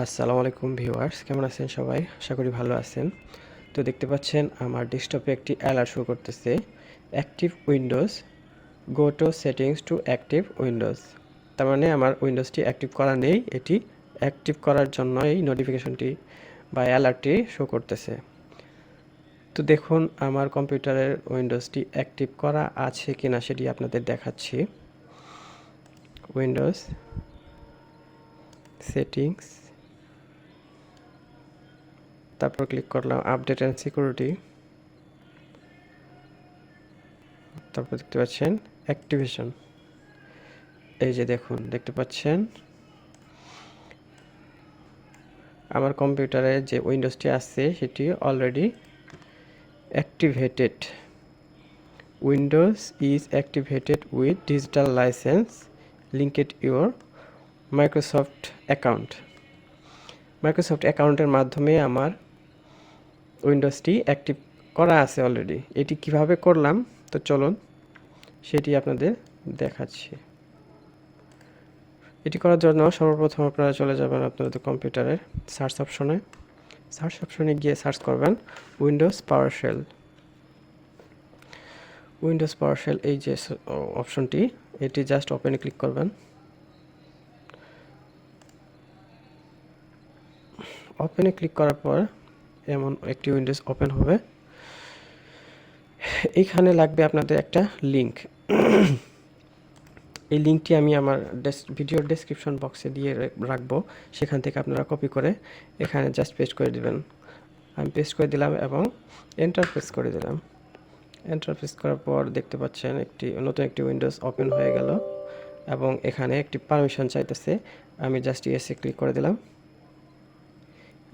আসসালামু আলাইকুম ভিউয়ার্স, কেমন আছেন সবাই? আশা করি ভালো আছেন। তো দেখতে পাচ্ছেন আমার ডেস্কটপে একটি অ্যালার্ট শো করতেছে। Active Windows go to settings to active Windows তার মানে আমার উইন্ডোজটি অ্যাক্টিভ করা নেই, এটি অ্যাক্টিভ করার জন্য এই নোটিফিকেশনটি বা অ্যালার্টটি শো করতেছে। তো দেখুন, আমার কম্পিউটারের উইন্ডোজটি অ্যাক্টিভ করা আছে কি না সেটি আপনাদের দেখাচ্ছি। উইন্ডোজ সেটিংস তারপর ক্লিক করলাম আপডেট অ্যান্ড সিকিউরিটি তারপর দেখতে পাচ্ছেন অ্যাক্টিভেশন এই যে দেখুন, দেখতে পাচ্ছেন? আমার কম্পিউটারে যে উইন্ডোজটি আছে, সেটি already activated Windows is activated with digital license linked your Microsoft account Microsoft অ্যাকাউন্টের মাধ্যমে আমার উইন্ডোজটি অ্যাক্টিভ করা আছে অলরেডি। এটি কীভাবে করলাম? তো চলুন, সেটি আপনাদের দেখাচ্ছি। এটি করার জন্য সর্বপ্রথম আপনারা চলে যাবেন আপনাদের কম্পিউটারের সার্চ অপশনে। সার্চ অপশনে গিয়ে সার্চ করবেন উইন্ডোজ পাওয়ারশেল উইন্ডোজ পাওয়ারশেল এই যে অপশনটি, এটি জাস্ট ওপেনে ক্লিক করবেন। ওপেনে ক্লিক করার পর এমন একটি উইন্ডোজ ওপেন হবে। এইখানে লাগবে আপনাদের একটা লিংক। এই লিঙ্কটি আমি আমার ভিডিওর ডেসক্রিপশন বক্সে দিয়ে রাখব। সেখান থেকে আপনারা কপি করে এখানে জাস্ট পেস্ট করে দিবেন। আমি পেস্ট করে দিলাম এবং এন্টার প্রেস করে দিলাম। এন্টার প্রেস করার পর দেখতে পাচ্ছেন একটি, নতুন একটি উইন্ডোজ ওপেন হয়ে গেল এবং এখানে একটি পারমিশন চাইতেছে। আমি জাস্ট ইয়েসে ক্লিক করে দিলাম।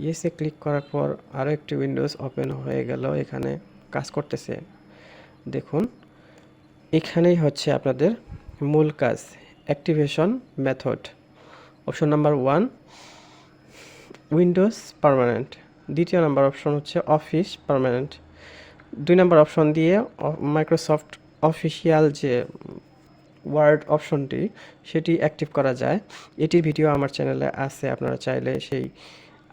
ইয়েসে ক্লিক করার পর আরও একটি উইন্ডোজ ওপেন হয়ে গেল, এখানে কাজ করতেছে। দেখুন, এখানেই হচ্ছে আপনাদের মূল কাজ activation method option number one Windows permanent দ্বিতীয় নাম্বার অপশন হচ্ছে অফিস পারমানেন্ট দুই নাম্বার অপশন দিয়ে মাইক্রোসফট অফিসিয়াল যে ওয়ার্ড অপশনটি সেটি অ্যাক্টিভ করা যায়। এটির ভিডিও আমার চ্যানেলে আছে, আপনারা চাইলে সেই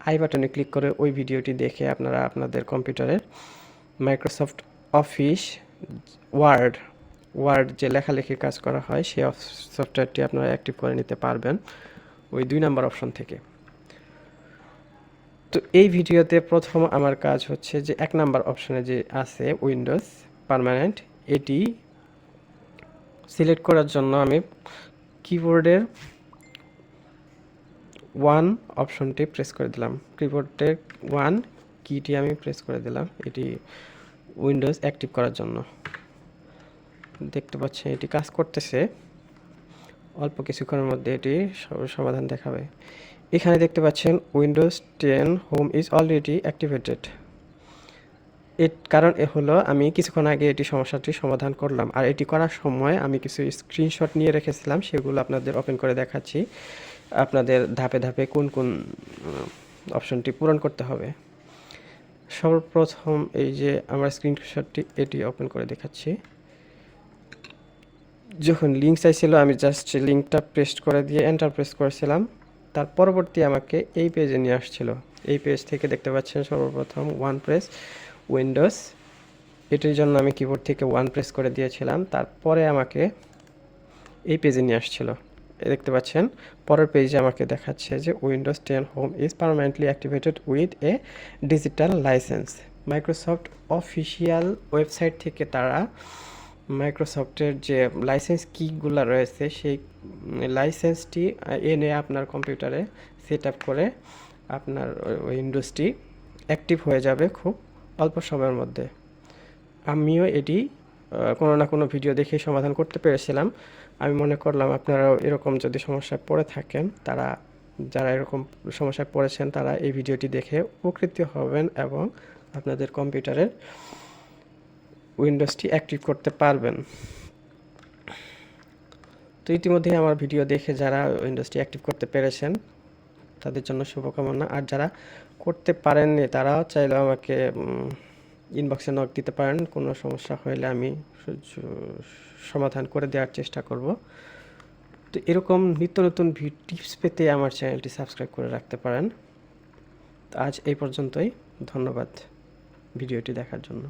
আই বাটনে ক্লিক করে ওই ভিডিওটি দেখে আপনারা আপনাদের কম্পিউটারের মাইক্রোসফট অফিস ওয়ার্ড ওয়ার্ড যে লেখালেখির কাজ করা হয়, সেই সফটওয়্যারটি আপনারা অ্যাক্টিভ করে নিতে পারবেন ওই দুই নাম্বার অপশন থেকে। তো এই ভিডিওতে প্রথম আমার কাজ হচ্ছে যে এক নাম্বার অপশনে যে আছে উইন্ডোজ পারমানেন্ট এটি সিলেক্ট করার জন্য আমি কিবোর্ডের ওয়ান অপশনটি প্রেস করে দিলাম। কিবোর্ডের ওয়ান কিটি আমি প্রেস করে দিলাম। এটি উইন্ডোজ অ্যাক্টিভ করার জন্য। দেখতে পাচ্ছেন, এটি কাজ করতেছে। অল্প কিছুক্ষণের মধ্যে এটি সমাধান দেখাবে। এখানে দেখতে পাচ্ছেন Windows ten home is already activated এর কারণ এ হলো, আমি কিছুক্ষণ আগে এটি সমস্যাটি সমাধান করলাম। আর এটি করার সময় আমি কিছু স্ক্রিনশট নিয়ে রেখেছিলাম, সেগুলো আপনাদের ওপেন করে দেখাচ্ছি। আপনাদের ধাপে ধাপে কোন কোন অপশনটি পূরণ করতে হবে। সর্বপ্রথম এই যে আমার স্ক্রিনশটটি এটি ওপেন করে দেখাচ্ছি। যখন লিঙ্ক চাইছিল, আমি জাস্ট লিঙ্কটা পেস্ট করে দিয়ে এন্টার প্রেস করেছিলাম। তার পরবর্তী আমাকে এই পেজে নিয়ে আসছিল। এই পেজ থেকে দেখতে পাচ্ছেন সর্বপ্রথম ওয়ান প্রেস উইন্ডোজ এটির জন্য আমি কিবোর্ড থেকে ওয়ান প্রেস করে দিয়েছিলাম। তারপরে আমাকে এই পেজে নিয়ে আসছিল। দেখতে পাচ্ছেন। পরের পেজে আমাকে দেখাচ্ছে যে Windows ten home is permanently activated with a digital license Microsoft official website থেকে তারা মাইক্রোসফটের যে লাইসেন্স কিগুলো রয়েছে, সেই লাইসেন্সটি এনে আপনার কম্পিউটারে সেট আপ করে আপনার উইন্ডোজটি অ্যাক্টিভ হয়ে যাবে খুব অল্প সময়ের মধ্যে। আমিও এটি কোনো না কোনো ভিডিও দেখে সমাধান করতে পেরেছিলাম। আমি মনে করলাম আপনারাও এরকম যদি সমস্যায় পড়ে থাকেন, তারা, যারা এরকম সমস্যায় পড়েছেন, তারা এই ভিডিওটি দেখে উপকৃত হবেন এবং আপনাদের কম্পিউটারের উইন্ডোজটি অ্যাক্টিভ করতে পারবেন। তো ইতিমধ্যে আমার ভিডিও দেখে যারা উইন্ডোজটি অ্যাক্টিভ করতে পেরেছেন, তাদের জন্য শুভকামনা। আর যারা করতে পারেননি, তারাও চাইলেও আমাকে ইনবক্সে নক দিতে পারেন, কোনো সমস্যা হলে আমি সমাধান করে দেওয়ার চেষ্টা করব। তো এরকম নিত্য নতুন টিপস পেতে আমার চ্যানেলটি সাবস্ক্রাইব করে রাখতে পারেন। আজ এই পর্যন্তই, ধন্যবাদ ভিডিওটি দেখার জন্য।